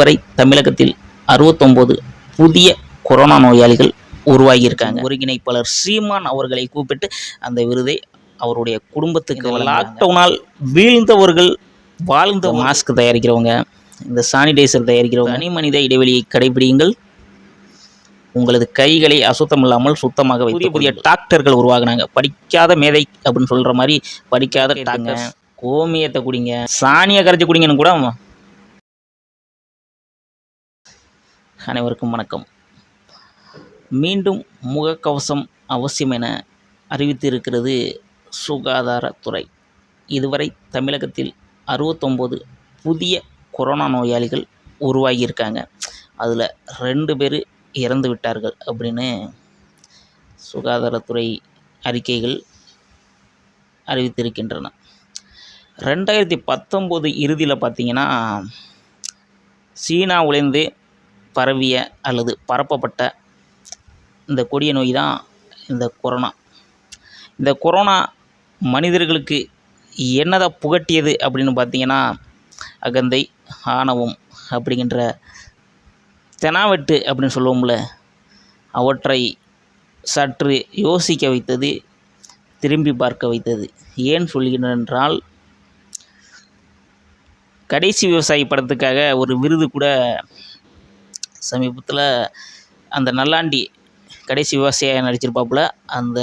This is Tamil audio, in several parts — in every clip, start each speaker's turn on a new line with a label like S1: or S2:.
S1: வரை தமிழகத்தில் அறுபத்தொம்போது புதிய கொரோனா நோயாளிகள் உருவாகியிருக்காங்க. ஒருங்கிணைப்பாளர் சீமான் அவர்களை கூப்பிட்டு அந்த விருதை அவருடைய குடும்பத்துக்கு லாக்டவுனால் வீழ்ந்தவர்கள் வாழ்ந்த மாஸ்க் தயாரிக்கிறவங்க இந்த சானிடைசர் தயாரிக்கிறவங்க தனி மனித இடைவெளியை கடைபிடியுங்கள். உங்களது கைகளை அசுத்தம் இல்லாமல் சுத்தமாக வைத்து புதிய புதிய டாக்டர்கள் உருவாகுனாங்க. படிக்காத மேதை அப்படின்னு சொல்கிற மாதிரி படிக்காத டாக்டர் கோமியத்தை குடிங்க. சாணியை கரைச்சி குடிங்கன்னு கூட அனைவருக்கும் வணக்கம். மீண்டும் முகக்கவசம் அவசியம் என அறிவித்திருக்கிறது சுகாதாரத்துறை. இதுவரை தமிழகத்தில் அறுபத்தொம்போது புதிய கொரோனா நோயாளிகள் உருவாகியிருக்காங்க. அதில் ரெண்டு பேர் இறந்து விட்டார்கள் அப்படின்னு சுகாதாரத்துறை அறிக்கைகள் அறிவித்திருக்கின்றன. ரெண்டாயிரத்தி பத்தொம்போது இறுதியில் பார்த்திங்கன்னா சீனா உழைந்து பரவிய அல்லது பரப்பப்பட்ட இந்த கொடிய நோய் தான் இந்த கொரோனா. இந்த கொரோனா மனிதர்களுக்கு என்னதை புகட்டியது அப்படின்னு பார்த்தீங்கன்னா அகந்தை ஆணவம் அப்படிங்கின்ற தெனாவெட்டு அப்படின்னு சொல்லுவோம்ல அவற்றை சற்று யோசிக்க வைத்தது திரும்பி பார்க்க வைத்தது. ஏன் சொல்கிறேன் என்றால் கடைசி விவசாயி படத்துக்காக ஒரு விருது கூட சமீபத்தில் அந்த நல்லாண்டி கடைசி விவசாயியாக நடிச்சிருப்பாப்புல அந்த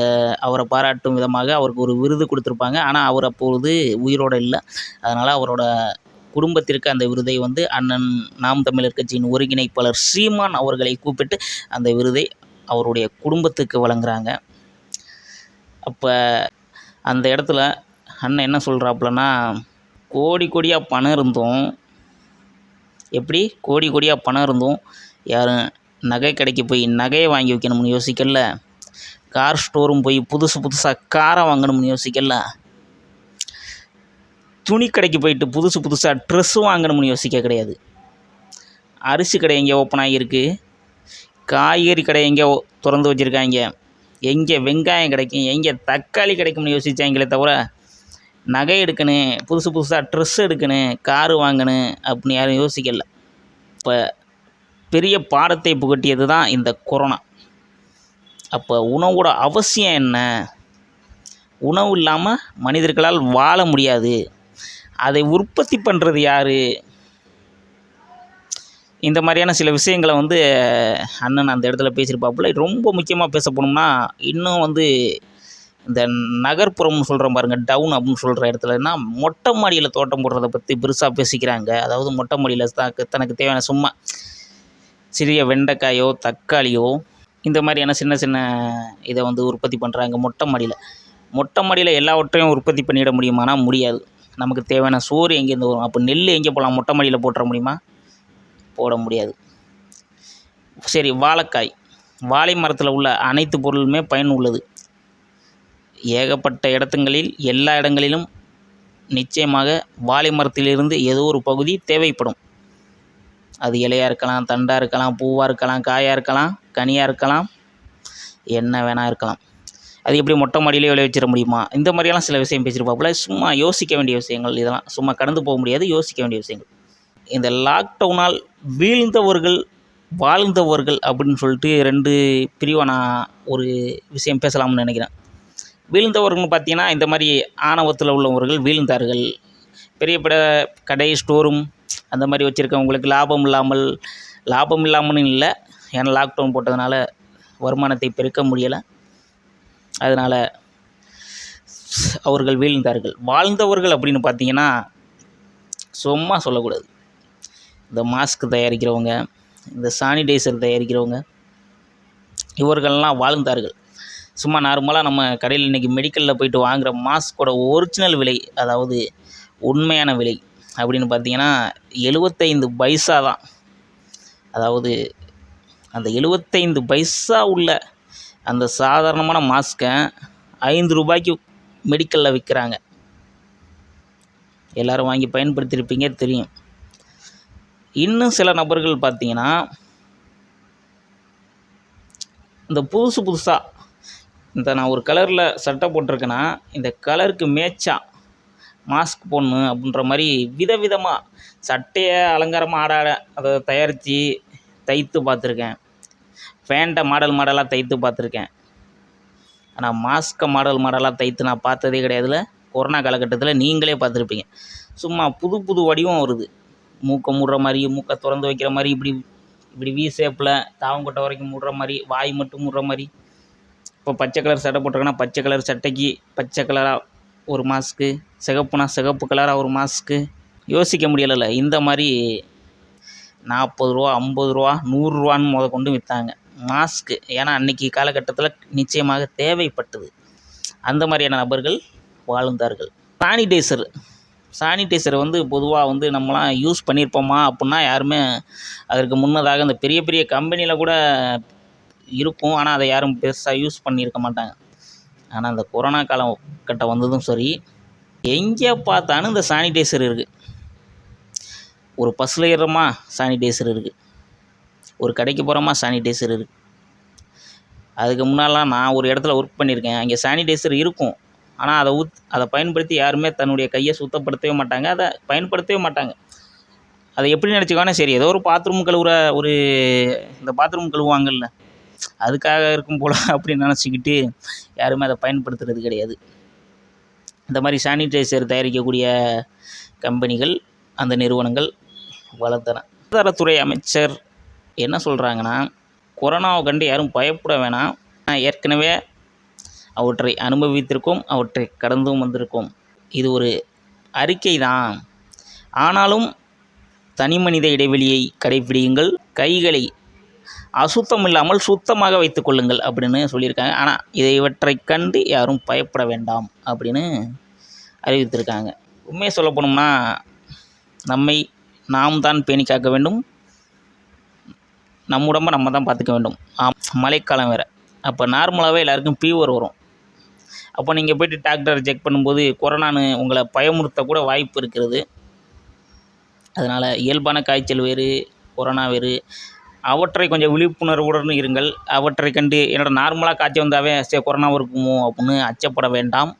S1: அவரை பாராட்டும் விதமாக அவருக்கு ஒரு விருது கொடுத்துருப்பாங்க. ஆனால் அவர் அப்பொழுது உயிரோடு இல்லை. அதனால் அவரோட குடும்பத்திற்கு அந்த விருதை வந்து அண்ணன் நாம் தமிழர் கட்சியின் ஒருங்கிணைப்பாளர் சீமான் அவர்களை கூப்பிட்டு அந்த விருதை அவருடைய குடும்பத்துக்கு வழங்குறாங்க. அப்போ அந்த இடத்துல அண்ணன் என்ன சொல்கிறாப்புலன்னா கோடி கோடியாக பணம் இருந்தும் எப்படி கோடி கோடியாக பணம் இருந்தும் யாரும் நகை கடைக்கு போய் நகையை வாங்கி வைக்கணும்னு யோசிக்கல? கார் ஸ்டோரும் போய் புதுசு புதுசாக காரை வாங்கணும்னு யோசிக்கல? துணி கடைக்கு போயிட்டு புதுசு புதுசாக ட்ரெஸ்ஸு வாங்கணும்னு யோசிக்க கிடையாது. அரிசி கடை எங்கே ஓப்பன் ஆகியிருக்கு. காய்கறி கடை எங்கே திறந்து வச்சுருக்காங்க. எங்கே வெங்காயம் கிடைக்கும் எங்கே தக்காளி கிடைக்கும்னு யோசிச்சாங்களே தவிர நகை எடுக்கணும் புதுசு புதுசாக ட்ரெஸ் எடுக்கணும் காரு வாங்கணும் அப்படின்னு யாரும் யோசிக்கல. இப்போ பெரிய பாடத்தை புகட்டியது தான் இந்த கொரோனா அப்போ உணவோட அவசியம் என்ன? உணவு இல்லாமல் மனிதர்களால் வாழ முடியாது. அதை உற்பத்தி பண்ணுறது யார்? இந்த மாதிரியான சில விஷயங்களை வந்து அண்ணன் அந்த இடத்துல பேசியிருப்பாப்புல. ரொம்ப முக்கியமாக பேச போனோம்னா இன்னும் வந்து இந்த நகர்ப்புறம்னு சொல்கிறோம் பாருங்கள் டவுன் அப்படின்னு சொல்கிற இடத்துலனா மொட்டை மாடியில் தோட்டம் போடுறத பற்றி பெருசாக பேசிக்கிறாங்க. அதாவது மொட்டை மாடியில் தனக்கு தனக்கு தேவையான சும்மா சிறிய வெண்டைக்காயோ தக்காளியோ இந்த மாதிரியான சின்ன சின்ன இதை வந்து உற்பத்தி பண்ணுறாங்க மொட்டை மாடியில். மொட்டை மாடியில் எல்லாவற்றையும் உற்பத்தி பண்ணிட முடியுமானா முடியாது. நமக்கு தேவையான சோறு எங்கேருந்து வரும்? அப்போ நெல் எங்கே போகலாம் மொட்டை மாடியில் போட்டுற முடியுமா? போட முடியாது. சரி வாழைக்காய். வாழை மரத்தில் உள்ள அனைத்து பொருளுமே பயன் உள்ளது. ஏகப்பட்ட இடத்துங்களில் எல்லா இடங்களிலும் நிச்சயமாக வாழை மரத்திலிருந்து ஏதோ ஒரு பகுதி தேவைப்படும். அது இலையாக இருக்கலாம் தண்டாக இருக்கலாம் பூவாக இருக்கலாம் காயாக இருக்கலாம் கனியாக இருக்கலாம் என்ன வேணால் இருக்கலாம். அது எப்படி மொட்டை மாடியிலே விளைவிச்சிட முடியுமா? இந்த மாதிரியெல்லாம் சில விஷயம் பேசியிருப்பாப்புல. சும்மா யோசிக்க வேண்டிய விஷயங்கள் இதெல்லாம் சும்மா கடந்து போக முடியாது யோசிக்க வேண்டிய விஷயங்கள். இந்த லாக்டவுனால் வீழ்ந்தவர்கள் வாழ்ந்தவர்கள் அப்படின்னு சொல்லிட்டு ரெண்டு பிரிவாக நான் ஒரு விஷயம் பேசலாம்னு நினைக்கிறேன். வீழ்ந்தவர்கள்னு பார்த்தீங்கன்னா இந்த மாதிரி ஆணவத்தில் உள்ளவர்கள் வீழ்ந்தார்கள். பெரிய பெரிய கடை ஸ்டோரும் அந்த மாதிரி வச்சுருக்கவங்களுக்கு லாபம் இல்லாமல் லாபம் இல்லாமல்னு இல்லை. ஏன்னா லாக்டவுன் போட்டதுனால வருமானத்தை பெருக்க முடியலை. அதனால் அவர்கள் வீழ்ந்தார்கள். வாழ்ந்தவர்கள் அப்படின்னு பார்த்தீங்கன்னா சும்மா சொல்லக்கூடாது. இந்த மாஸ்க் தயாரிக்கிறவங்க இந்த சானிடைசர் தயாரிக்கிறவங்க இவர்கள்லாம் வாழ்ந்தார்கள். சும்மா நார்மலாக நம்ம கடையில் இன்றைக்கி மெடிக்கலில் போயிட்டு வாங்குகிற மாஸ்கோட ஒரிஜினல் விலை அதாவது உண்மையான விலை அப்படின்னு பார்த்தீங்கன்னா எழுபத்தைந்து பைசா தான். அதாவது அந்த எழுபத்தைந்து பைசா உள்ள அந்த சாதாரணமான மாஸ்க்கை ஐந்து ரூபாய்க்கு மெடிக்கலில் விற்கிறாங்க எல்லோரும் வாங்கி பயன்படுத்தியிருப்பீங்க தெரியும். இன்னும் சில நபர்கள் பார்த்தீங்கன்னா இந்த புதுசு புதுசாக இந்த நான் ஒரு கலரில் சட்டை போட்டிருக்கேன்னா இந்த கலருக்கு மேட்சாக மாஸ்க் போடணும் அப்படின்ற மாதிரி விதவிதமாக சட்டையை அலங்காரமாக ஆட ஆட அதை தயாரித்து தைத்து பார்த்துருக்கேன். ஃபேண்ட்டை மாடல் மாடலாக தைத்து பார்த்துருக்கேன். ஆனால் மாஸ்க்கை மாடல் மாடலாக தைத்து நான் பார்த்ததே கிடையாதுல கொரோனா காலகட்டத்தில் நீங்களே பார்த்துருப்பீங்க. சும்மா புது புது வடிவம் வருது. மூக்கை மூடுற மாதிரி மூக்கை திறந்து வைக்கிற மாதிரி இப்படி இப்படி வி ஷேப்பில் தாவங்கொட்டை வரைக்கும் மூடுற மாதிரி வாய் மட்டும் மூடுற மாதிரி. இப்போ பச்சை கலர் சட்டை போட்டிருக்கேன்னா பச்சை கலர் சட்டைக்கு பச்சை கலராக ஒரு மாஸ்க்கு சிகப்புனா சிகப்பு கலராக ஒரு மாஸ்க்கு யோசிக்க முடியலைல்ல. இந்த மாதிரி நாற்பது ரூபா ஐம்பது ரூபா நூறுரூவான்னு முத கொண்டு விற்றாங்க மாஸ்க்கு ஏன்னா அன்றைக்கி காலகட்டத்தில் நிச்சயமாக தேவைப்பட்டது. அந்த மாதிரியான நபர்கள் வாழ்ந்தார்கள். சானிடைசர் சானிடைசர் வந்து பொதுவாக வந்து நம்மலாம் யூஸ் பண்ணியிருப்போமா அப்புடின்னா யாருமே அதற்கு முன்னதாக இந்த பெரிய பெரிய கம்பெனியில் கூட இருக்கும். ஆனால் அதை யாரும் பெருசாக யூஸ் பண்ணியிருக்க மாட்டாங்க. ஆனால் அந்த கொரோனா காலம் கட்டம் வந்ததும் சரி எங்கே பார்த்தாலும் இந்த சானிடைசர் இருக்குது ஒரு பஸ்ஸில் ஏறுறோமா சானிடைசர் இருக்குது ஒரு கடைக்கு போகிறோமா சானிடைசர் இருக்குது அதுக்கு முன்னாடிலாம் நான் ஒரு இடத்துல ஒர்க் பண்ணியிருக்கேன். அங்கே சானிடைசர் இருக்கும். ஆனால் அதை ஊத் அதை பயன்படுத்தி யாருமே தன்னுடைய கையை சுத்தப்படுத்தவே மாட்டாங்க. அதை பயன்படுத்தவே மாட்டாங்க. அதை எப்படி நினச்சிக்கோன்னா சரி ஏதோ ஒரு பாத்ரூம் கழுவுற ஒரு இந்த பாத்ரூம் கழுவுவாங்கல்ல. அதுக்காக இருக்கும் போல் அப்படின்னு நினச்சிக்கிட்டு யாருமே அதை பயன்படுத்துறது கிடையாது. இந்த மாதிரி சானிடைசர் தயாரிக்கக்கூடிய கம்பெனிகள் அந்த நிறுவனங்கள் வளர்த்தன. சுகாதாரத்துறை அமைச்சர் என்ன சொல்கிறாங்கன்னா கொரோனாவை கண்டு யாரும் பயப்பட வேணாம். ஏற்கனவே அவற்றை அனுபவித்திருக்கோம் அவற்றை கடந்தும் வந்திருக்கோம். இது ஒரு அறிக்கை தான் ஆனாலும் தனி மனித இடைவெளியை கடைபிடியுங்கள் கைகளை அசுத்தம் இல்லாமல் சுத்தமாக வைத்துக் கொள்ளுங்கள் அப்படின்னு சொல்லியிருக்காங்க. ஆனால் இதை இவற்றை கண்டு யாரும் பயப்பட வேண்டாம் அப்படின்னு அறிவித்திருக்காங்க. உண்மையை சொல்ல போனோம்னா நம்மை நாம் தான் பேணி காக்க வேண்டும். நம்ம உடம்ப நம்ம தான் பார்த்துக்க வேண்டும். ஆம் மழைக்காலம் வேறு. அப்போ நார்மலாகவே எல்லாருக்கும் ஃபீவர் வரும். அப்போ நீங்கள் போய்ட்டு டாக்டரை செக் பண்ணும்போது கொரோனான்னு உங்களை பயமுறுத்த கூட வாய்ப்பு இருக்கிறது. அதனால் இயல்பான காய்ச்சல் வேறு கொரோனா வேறு அவற்றை கொஞ்சம் விழிப்புணர்வுடன் இருங்கள். அவற்றை கண்டு என்னோட நார்மலாக காய்ச்சல் வந்தாவே சே கொரோனா இருக்குமோ? அப்படின்னு அச்சப்பட வேண்டாம்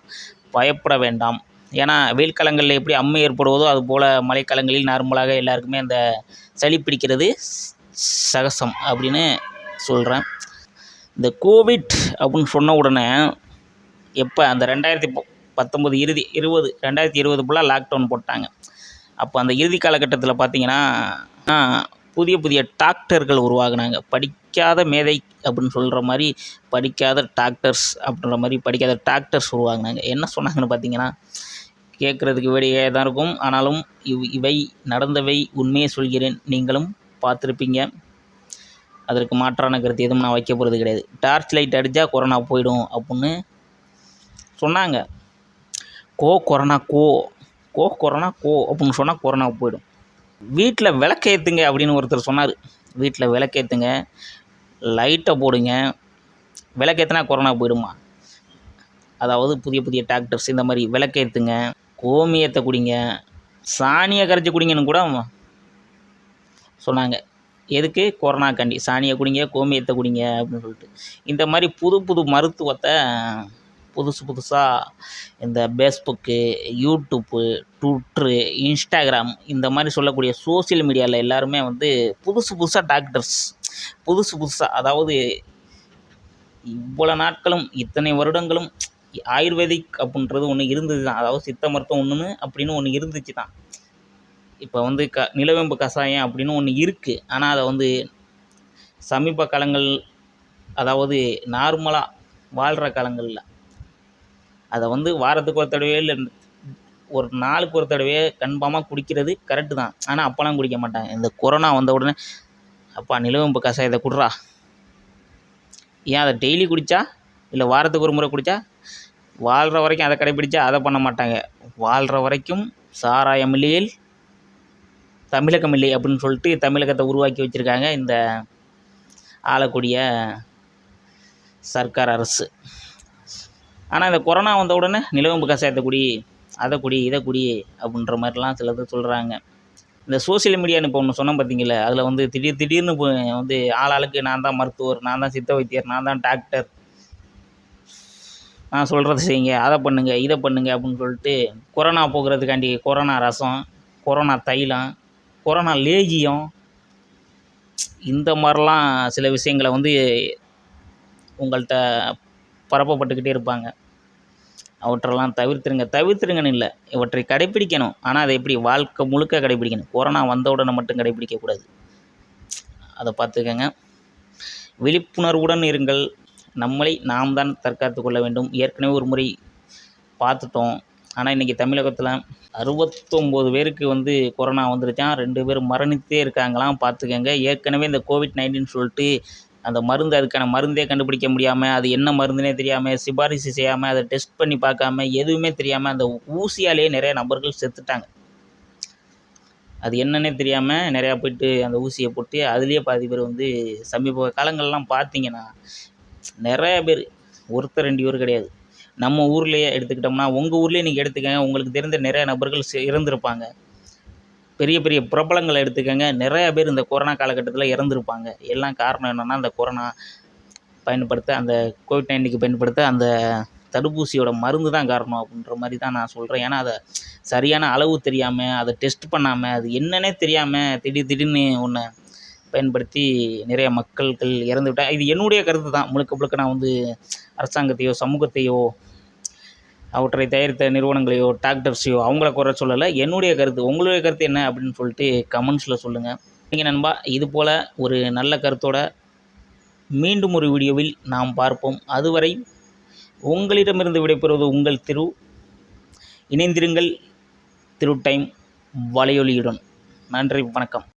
S1: பயப்பட வேண்டாம். ஏன்னா வெயில் காலங்களில் எப்படி அம்மை ஏற்படுவதோ அதுபோல் மழைக்காலங்களில் நார்மலாக எல்லாருக்குமே அந்த சளி பிடிக்கிறது சகசம் அப்படின்னு சொல்கிறேன் இந்த கோவிட் அப்படின்னு சொன்ன உடனே எப்போ அந்த ரெண்டாயிரத்தி ப பத்தொம்பது இறுதி இருபது ரெண்டாயிரத்தி இருபது ஃபுல்லாக லாக்டவுன் போட்டாங்க. அப்போ அந்த இறுதி காலகட்டத்தில் பார்த்திங்கன்னா புதிய புதிய டாக்டர்கள் உருவாகினாங்க. படிக்காத மேதை அப்படின்னு சொல்கிற மாதிரி படிக்காத டாக்டர்ஸ் அப்படின்ற மாதிரி படிக்காத டாக்டர்ஸ் உருவாகினாங்க. என்ன சொன்னாங்கன்னு பார்த்தீங்கன்னா கேட்குறதுக்கு வேடிக்கையாக தான் இருக்கும். ஆனாலும் இவ் இவை நடந்தவை உண்மையை சொல்கிறேன். நீங்களும் பார்த்துருப்பீங்க. அதற்கு மாற்றான கருத்து எதுவும் நான் வைக்க போகிறது கிடையாது. டார்ச் லைட் அடித்தா கொரோனா போயிடும் அப்புடின்னு சொன்னாங்க. கோ கொரோனா கோ கோ கொரோனா கோ அப்படின்னு சொன்னால் கொரோனா போயிடும். வீட்டில் விளக்கேற்றுங்க அப்படின்னு ஒருத்தர் சொன்னார். வீட்டில் விளக்கேற்றுங்க லைட்டை போடுங்க. விளக்கேற்றினா கொரோனா போயிடுமா? அதாவது புதிய புதிய டாக்டர்ஸ் இந்த மாதிரி விளக்கேற்றுங்க கோமியத்தை குடிங்க. சாணியை கரைச்சி குடிங்கன்னு கூட சொன்னாங்க. எதுக்கு? கொரோனாக்காண்டி சாணியை குடிங்க கோமியத்தை குடிங்க அப்படின்னு சொல்லிட்டு. இந்த மாதிரி புது புது மருத்துவத்தை புதுசு புதுசாக இந்த ஃபேஸ்புக்கு யூடியூப்பு ட்விட்ரு இன்ஸ்டாகிராம் இந்த மாதிரி சொல்லக்கூடிய சோசியல் மீடியாவில் எல்லாருமே வந்து புதுசு புதுசாக டாக்டர்ஸ் புதுசு புதுசாக அதாவது இவ்வளோ நாட்களும் இத்தனை வருடங்களும் ஆயுர்வேதிக் அப்படின்றது ஒன்று இருந்தது தான் அதாவது சித்த மருத்துவம் ஒன்றுன்னு அப்படின்னு ஒன்று இருந்துச்சு தான் இப்போ வந்து க நிலவேம்பு கஷாயம் அப்படின்னு ஒன்று இருக்குது ஆனால் அதை வந்து சமீப காலங்கள் அதாவது நார்மலாக வாழ்கிற காலங்களில் அதை வந்து வாரத்துக்கு ஒரு தடவையோ இல்லை ஒரு நாளுக்கு ஒரு தடவையோ கன்ஃபார்மாக குடிக்கிறது கரெக்டு தான். ஆனால் அப்போலாம் குடிக்க மாட்டாங்க. இந்த கொரோனா வந்த உடனே அப்பா நிலவேம்பு கஷாயத்தை குடுறா. ஏன் அதை டெய்லி குடித்தா இல்லை வாரத்துக்கு ஒரு முறை குடித்தா வாழ்கிற வரைக்கும் அதை கடைப்பிடிச்சா அதை பண்ண மாட்டாங்க. வாழ்கிற வரைக்கும் சாராயம் இல்லையேல் தமிழகம் இல்லை அப்படின்னு சொல்லிட்டு தமிழகத்தை உருவாக்கி வச்சுருக்காங்க இந்த ஆளக்கூடிய சர்க்கார் அரசு. ஆனால் இந்த கொரோனா வந்த உடனே நிலவம்பு கஷாயத்தை குடி அதை குடி இதை குடி அப்படின்ற மாதிரிலாம் சிலது சொல்கிறாங்க இந்த சோசியல் மீடியான்னு இப்போ ஒன்று சொன்னேன் பார்த்தீங்களா அதில் வந்து திடீர் திடீர்னு வந்து ஆளாளுக்கு நான் தான் மருத்துவர் நான் தான் சித்த வைத்தியர் நான் தான் டாக்டர். நான் சொல்கிறத செய்யுங்க அதை பண்ணுங்கள் இதை பண்ணுங்கள் அப்படின்னு சொல்லிட்டு கொரோனா போக்குறதுக்காண்டி கொரோனா ரசம் கொரோனா தைலம் கொரோனா லேகியம் இந்த மாதிரிலாம் சில விஷயங்களை வந்து உங்கள்கிட்ட பரப்பப்பட்டுக்கிட்டே இருப்பாங்க. அவற்றெல்லாம் தவிர்த்துருங்க. தவிர்த்துருங்கன்னு இல்லை. இவற்றை கடைப்பிடிக்கணும். ஆனால் அதை எப்படி வாழ்க்கை முழுக்க கடைப்பிடிக்கணும்? கொரோனா வந்த உடனே மட்டும் கடைப்பிடிக்கக்கூடாது. அதை பார்த்துக்கங்க. விழிப்புணர்வுடன் இருங்கள். நம்மளை நாம் தான் தற்காத்து கொள்ள வேண்டும். ஏற்கனவே ஒரு முறை பார்த்துட்டோம். ஆனால் இன்றைக்கி தமிழகத்தில் அறுபத்தொம்போது பேருக்கு வந்து கொரோனா வந்துருச்சான் ரெண்டு பேர் மரணித்தே இருக்காங்களாம். பார்த்துக்கங்க. ஏற்கனவே இந்த கோவிட் நைன்டீன் சொல்லிட்டு அந்த மருந்து அதுக்கான மருந்தே கண்டுபிடிக்க முடியாமல் அது என்ன மருந்துனே தெரியாமல் சிபாரிசு செய்யாமல் அதை டெஸ்ட் பண்ணி பார்க்காம எதுவுமே தெரியாமல் அந்த ஊசியாலேயே நிறைய நபர்கள் செத்துட்டாங்க. அது என்னன்னே தெரியாமல் நிறையா போயிட்டு அந்த ஊசியை போட்டு அதுலேயே பாதி பேர் வந்து சமீப காலங்கள்லாம் பார்த்தீங்கன்னா நிறைய பேர் ஒருத்தர் ரெண்டு பேர் கிடையாது. நம்ம ஊர்லேயே எடுத்துக்கிட்டோம்னா உங்கள் ஊர்லேயே நீங்கள் எடுத்துக்கங்க உங்களுக்கு தெரிந்த நிறைய நபர்கள் செ- இறந்திருப்பாங்க. பெரிய பெரிய பிரபலங்களை எடுத்துக்கோங்க. நிறைய பேர் இந்த கொரோனா காலகட்டத்தில் இறந்துருப்பாங்க. எல்லாம் காரணம் என்னென்னா அந்த கொரோனா பயன்படுத்த அந்த கோவிட் நைன்டீனுக்கு பயன்படுத்த அந்த தடுப்பூசியோட மருந்து தான் காரணம் அப்படின்ற மாதிரி தான் நான் சொல்கிறேன் ஏன்னா அதை சரியான அளவு தெரியாமல் அதை டெஸ்ட் பண்ணாமல் அது என்னன்னே தெரியாமல் திடீர் திடீர்னு ஒன்று பயன்படுத்தி நிறைய மக்கள்கள் இறந்து விட்டாங்க இது என்னுடைய கருத்து தான். முழுக்க முழுக்க நான் வந்து அரசாங்கத்தையோ சமூகத்தையோ அவற்றை தயாரித்த நிறுவனங்களையோ டாக்டர்ஸையோ அவங்கள குறை சொல்லலை. என்னுடைய கருத்து உங்களுடைய கருத்து என்ன அப்படின்னு சொல்லிட்டு கமெண்ட்ஸில் சொல்லுங்கள் நீங்கள் நண்பா இது போல் ஒரு நல்ல கருத்தோட மீண்டும் ஒரு வீடியோவில் நாம் பார்ப்போம். அதுவரை உங்களிடமிருந்து விடைபெறுவது உங்கள் திரு இணைந்திருங்கள். திரு டைம் வலையொலியுடன். நன்றி வணக்கம்.